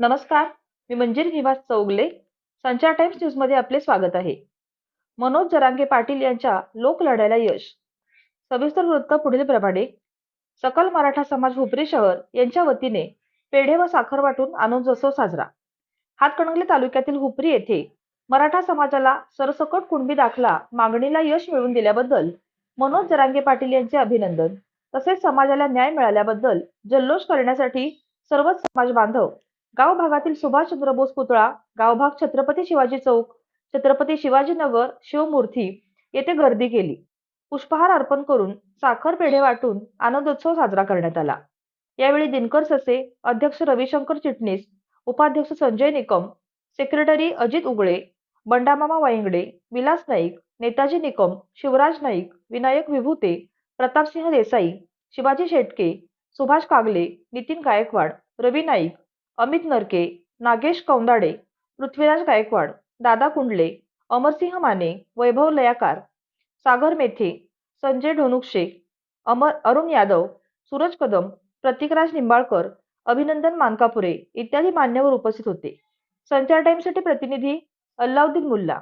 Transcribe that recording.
नमस्कार मी मंजिरी निवास चौगले संचार टाइम्स न्यूजमध्ये आपले स्वागत आहे. मनोज जरांगे पाटील यांच्या लोकलढ्याला यश. सविस्तर वृत्त पुढील प्रमाणे. सकल मराठा समाज हुपरी शहर यांच्या वतीने पेढे व साखर वाटून आनंदोत्सव साजरा. हातकणंगले तालुक्यातील हुपरी येथे मराठा समाजाला सरसकट कुणबी दाखला मागणीला यश मिळवून दिल्याबद्दल मनोज जरांगे पाटील यांचे अभिनंदन. तसेच समाजाला न्याय मिळाल्याबद्दल जल्लोष करण्यासाठी सर्वच समाज बांधव गाव भागातील सुभाषचंद्र बोस पुतळा गावभाग छत्रपती शिवाजी चौक छत्रपती शिवाजीनगर शिवमूर्ती येथे गर्दी केली. पुष्पहार अर्पण करून साखर पेढे वाटून आनंदोत्सव साजरा करण्यात आला. यावेळी दिनकर ससे अध्यक्ष रविशंकर चिटणीस उपाध्यक्ष संजय निकम सेक्रेटरी अजित उगळे बंडामामा वायंगडे विलास नाईक नेताजी निकम शिवराज नाईक विनायक विभूते प्रतापसिंह देसाई शिवाजी शेटके सुभाष कागले नितीन गायकवाड रवी नाईक अमित नरके नागेश कौंदाडे पृथ्वीराज गायकवाड दादा कुंडले अमरसिंह माने वैभव लयाकार सागर मेथे संजय ढोनुक्षे अमर अरुण यादव सूरज कदम प्रतीकराज निंबाळकर अभिनंदन मानकापुरे इत्यादी मान्यवर उपस्थित होते. संचार टाइम्ससाठी प्रतिनिधी अल्लाउद्दीन मुल्ला.